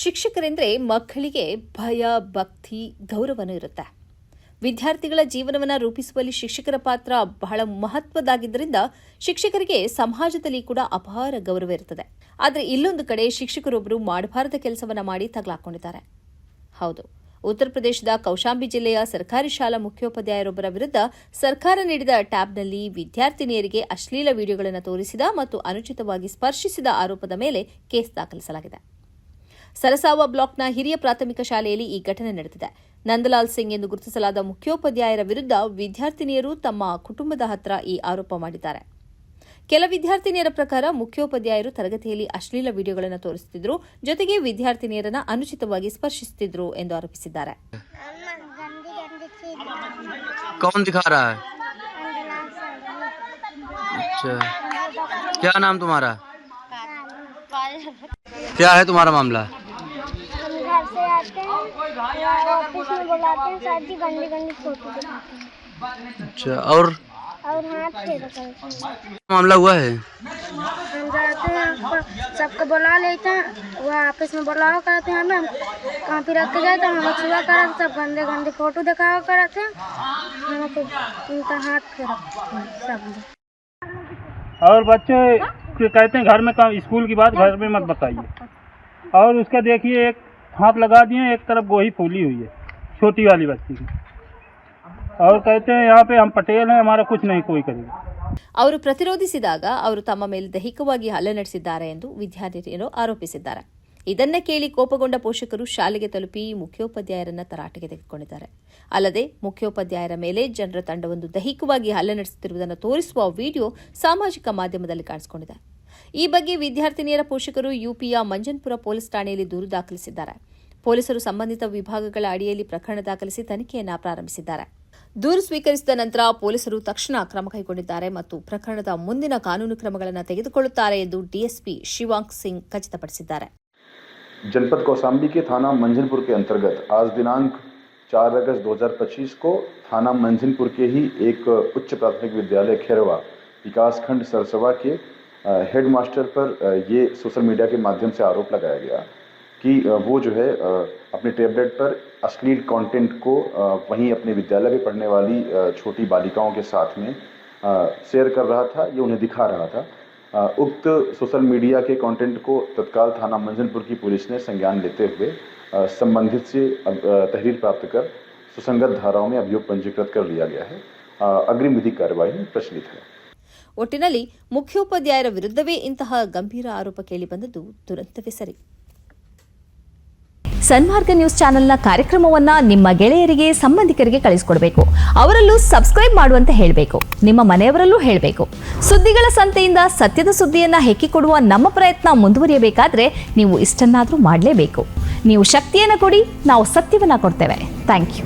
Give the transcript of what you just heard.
ಶಿಕ್ಷಕರೆಂದರೆ ಮಕ್ಕಳಿಗೆ ಭಯ, ಭಕ್ತಿ, ಗೌರವನೂ ಇರುತ್ತೆ. ವಿದ್ಯಾರ್ಥಿಗಳ ಜೀವನವನ್ನು ರೂಪಿಸುವಲ್ಲಿ ಶಿಕ್ಷಕರ ಪಾತ್ರ ಬಹಳ ಮಹತ್ವದಾಗಿದ್ದರಿಂದ ಶಿಕ್ಷಕರಿಗೆ ಸಮಾಜದಲ್ಲಿ ಕೂಡ ಅಪಾರ ಗೌರವ ಇರುತ್ತದೆ ಆದರೆ ಇಲ್ಲೊಂದು ಕಡೆ ಶಿಕ್ಷಕರೊಬ್ಬರು ಮಾಡಬಾರದ ಕೆಲಸವನ್ನ ಮಾಡಿ ತಗಲಾಕೊಂಡಿದ್ದಾರೆ. ಹೌದು, ಉತ್ತರ ಪ್ರದೇಶದ ಕೌಶಾಂಬಿ ಜಿಲ್ಲೆಯ ಸರ್ಕಾರಿ ಶಾಲಾ ಮುಖ್ಯೋಪಾಧ್ಯಾಯರೊಬ್ಬರ ವಿರುದ್ಧ ಸರ್ಕಾರ ನೀಡಿದ ಟ್ಯಾಬ್ನಲ್ಲಿ ವಿದ್ಯಾರ್ಥಿನಿಯರಿಗೆ ಅಶ್ಲೀಲ ವಿಡಿಯೋಗಳನ್ನು ತೋರಿಸಿದ ಮತ್ತು ಅನುಚಿತವಾಗಿ ಸ್ಪರ್ಶಿಸಿದ ಆರೋಪದ ಮೇಲೆ ಕೇಸ್ ದಾಖಲಿಸಲಾಗಿದೆ. ಸರಸಾವ ಬ್ಲಾಕ್ನ ಹಿರಿಯ ಪ್ರಾಥಮಿಕ ಶಾಲೆಯಲ್ಲಿ ಈ ಘಟನೆ ನಡೆದಿದೆ ನಂದಲಾಲ್ ಸಿಂಗ್ ಎಂದು ಗುರುತಿಸಲಾದ ಮುಖ್ಯೋಪಾಧ್ಯಾಯರ ವಿರುದ್ಧ ವಿದ್ಯಾರ್ಥಿನಿಯರು ತಮ್ಮ ಕುಟುಂಬದ ಹತ್ರ ಈ ಆರೋಪ ಮಾಡಿದ್ದಾರೆ ಕೆಲ ವಿದ್ಯಾರ್ಥಿನಿಯರ ಪ್ರಕಾರ ಮುಖ್ಯೋಪಾಧ್ಯಾಯರು ತರಗತಿಯಲ್ಲಿ ಅಶ್ಲೀಲ ವಿಡಿಯೋಗಳನ್ನು ತೋರಿಸುತ್ತಿದ್ದರು ಜೊತೆಗೆ ವಿದ್ಯಾರ್ಥಿನಿಯರನ್ನ ಅನುಚಿತವಾಗಿ ಸ್ಪರ್ಶಿಸುತ್ತಿದ್ರು ಎಂದು ಆರೋಪಿಸಿದ್ದಾರೆ गंदी गंदी चीज कौन दिखा रहा है अच्छा क्या नाम तुम्हारा क्या है तुम्हारा मामला हम घर से आते हैं ऑफ़िस में बुलाते हैं सर जी गंदी गंदी फ़ोटो अच्छा और? और हाथ मामला हुआ है? हम जाते हैं सबको बुला लेते हैं। वो ऑफ़िस में बुलाओ करते हैं हमें। कापी रख के जाते हैं हमें छुआ कर सब गंदे गंदे फ़ोटो दिखाओ करते हैं। हमको उनका हाथ फेरो सब और बच्चे कहते हैं घर में काम स्कूल की बात घर में मत बताइए। और उसका देखिए एक हाथ लगा दिए एक तरफ गोही फूली हुई है छोटी वाली बच्ची की और कहते हैं यहाँ पे हम पटेल हैं हमारा कुछ नहीं कोई करेगा ಅವರು ಪ್ರತಿರೋಧಿಸಿದಾಗ ಅವರು ತಮ್ಮ ಮೇಲೆ ದೈಹಿಕವಾಗಿ ಹಲ್ಲೆ ನಡೆಸಿದ್ದಾರೆ ಎಂದು ವಿದ್ಯಾರ್ಥಿನಿಯರು ಆರೋಪಿಸಿದ್ದಾರೆ ಇದನ್ನ ಕೇಳಿ ಕೋಪಗೊಂಡ ಪೋಷಕರು ಶಾಲೆಗೆ ತಲುಪಿ ಮುಖ್ಯೋಪಾಧ್ಯಾಯರನ್ನ ತರಾಟೆಗೆ ತೆಗೆದುಕೊಂಡಿದ್ದಾರೆ ಅಲ್ಲದೆ ಮುಖ್ಯೋಪಾಧ್ಯಾಯರ ಮೇಲೆ ಜನರ ತಂಡವೊಂದು ದೈಹಿಕವಾಗಿ ಹಲ್ಲೆ ನಡೆಸುತ್ತಿರುವುದನ್ನು ತೋರಿಸುವ ವಿಡಿಯೋ ಸಾಮಾಜಿಕ ಮಾಧ್ಯಮದಲ್ಲಿ ಕಾಣಿಸಿಕೊಂಡಿದೆ ಈ ಬಗ್ಗೆ ವಿದ್ಯಾರ್ಥಿನಿಯರ ಪೋಷಕರು ಯುಪಿಯ ಮಂಜನ್ಪುರ ಪೊಲೀಸ್ ಠಾಣೆಯಲ್ಲಿ ದೂರು ದಾಖಲಿಸಿದ್ದಾರೆ ಪೊಲೀಸರು ಸಂಬಂಧಿತ ವಿಭಾಗಗಳ ಅಡಿಯಲ್ಲಿ ಪ್ರಕರಣ ದಾಖಲಿಸಿ ತನಿಖೆಯನ್ನ ಪ್ರಾರಂಭಿಸಿದ್ದಾರೆ ದೂರು ಸ್ವೀಕರಿಸಿದ ನಂತರ ಪೊಲೀಸರು ತಕ್ಷಣ ಕ್ರಮ ಕೈಗೊಂಡಿದ್ದಾರೆ ಮತ್ತು ಪ್ರಕರಣದ ಮುಂದಿನ ಕಾನೂನು ಕ್ರಮಗಳನ್ನು ತೆಗೆದುಕೊಳ್ಳುತ್ತಾರೆ ಎಂದು ಡಿಎಸ್ಪಿ ಶಿವಾಂಕ್ ಸಿಂಗ್ ಖಚಿತಪಡಿಸಿದ್ದಾರೆ जनपद कौसाम्बी के थाना मंझनपुर के अंतर्गत आज दिनांक 4 अगस्त 2025 को थाना मंझनपुर के ही एक उच्च प्राथमिक विद्यालय खेरवा विकास खंड सरसवा के अ, हेड मास्टर पर ये सोशल मीडिया के माध्यम से आरोप लगाया गया कि वो जो है अपने टैबलेट पर अश्लील कंटेंट को वहीं अपने विद्यालय में पढ़ने वाली छोटी बालिकाओं के साथ में शेयर कर रहा था, ये उन्हें दिखा रहा था। उक्त सोशल मीडिया के कंटेंट को तत्काल थाना मंजनपुर की पुलिस ने संज्ञान लेते हुए संबंधित से तहरीर प्राप्त कर सुसंगत धाराओं में अभियोग पंजीकृत कर लिया गया है। अग्रिम विधिक कार्यवाही प्रचलित है। ಒಟ್ಟಿನಲ್ಲಿ ಮುಖ್ಯೋಪಾಧ್ಯಾಯರ ವಿರುದ್ಧವೇ ಇಂತಹ ಗಂಭೀರ ಆರೋಪ ಕೇಳಿಬಂದದ್ದು ದುರಂತವೇ ಸರಿ. ಸನ್ಮಾರ್ಗ ನ್ಯೂಸ್ ಚಾನೆಲ್ನ ಕಾರ್ಯಕ್ರಮವನ್ನ ನಿಮ್ಮ ಗೆಳೆಯರಿಗೆ, ಸಂಬಂಧಿಕರಿಗೆ ಕಳಿಸಿಕೊಡಬೇಕು. ಅವರಲ್ಲೂ ಸಬ್ಸ್ಕ್ರೈಬ್ ಮಾಡುವಂತೆ ಹೇಳಬೇಕು. ನಿಮ್ಮ ಮನೆಯವರಲ್ಲೂ ಹೇಳಬೇಕು. ಸುದ್ದಿಗಳ ಸಂತೆಯಿಂದ ಸತ್ಯದ ಸುದ್ದಿಯನ್ನ ಹೆಕ್ಕಿಕೊಡುವ ನಮ್ಮ ಪ್ರಯತ್ನ ಮುಂದುವರಿಯಬೇಕಾದ್ರೆ ನೀವು ಇಷ್ಟನ್ನಾದರೂ ಮಾಡಲೇಬೇಕು. ನೀವು ಶಕ್ತಿಯನ್ನು ಕೊಡಿ, ನಾವು ಸತ್ಯವನ್ನ ಕೊಡ್ತೇವೆ. Thank you